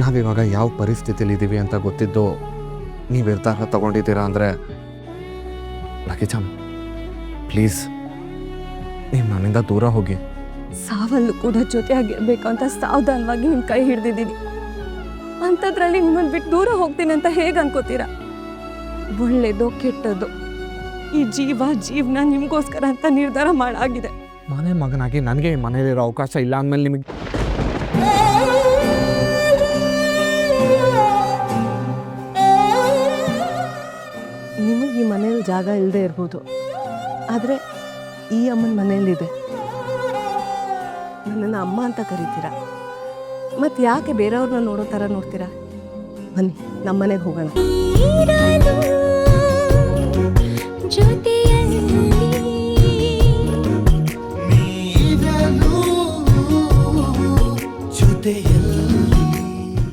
ನಾವಿವಾಗ ಯಾವ ಪರಿಸ್ಥಿತಿಲಿ ಇದ್ದೀವಿ ಅಂತ ಗೊತ್ತಿದ್ದು ನೀವು ನಿರ್ಧಾರ ತಗೊಂಡಿದ್ದೀರಾ ಅಂದರೆ ಲಗೇಜಮ್ ಪ್ಲೀಸ್ ನೀವು ನನ್ನಿಂದ ದೂರ ಹೋಗಿ. ಸಾವಲ್ಲೂ ಕೂಡ ಜೊತೆಯಾಗಿರ್ಬೇಕು ಅಂತ ಸಾವಧಾನವಾಗಿ ನಿಮ್ಮ ಕೈ ಹಿಡಿದಿದ್ದೀನಿ ಅಂಥದ್ರಲ್ಲಿ ನಿಮ್ಮನ್ನು ಬಿಟ್ಟು ದೂರ ಹೋಗ್ತೀನಿ ಅಂತ ಹೇಗೆ ಅನ್ಕೋತೀರಾ? ಒಳ್ಳೇದೋ ಕೆಟ್ಟದ್ದು. ಈ ಜೀವ ಜೀವನ ನಿಮಗೋಸ್ಕರ ಅಂತ ನಿರ್ಧಾರ ಮಾಡಾಗಿದೆ. ಮನೆ ಮಗನಾಗಿ ನನಗೆ ಮನೇಲಿರೋ ಅವಕಾಶ ಇಲ್ಲ ಅಂದಮೇಲೆ ನಿಮಗೆ ಜಾಗ ಇಲ್ಲದೆ ಇರ್ಬೋದು. ಆದರೆ ಈ ಅಮ್ಮನ ಮನೆಯಲ್ಲಿದೆ. ನನ್ನನ್ನು ಅಮ್ಮ ಅಂತ ಕರಿತೀರಾ? ಮತ್ತು ಯಾಕೆ ಬೇರೆಯವ್ರನ್ನ ನೋಡೋ ಥರ ನೋಡ್ತೀರಾ? ಬನ್ನಿ ನಮ್ಮ ಮನೆಗೆ ಹೋಗೋಣ. ಜೊತೆಯಲ್ಲಿ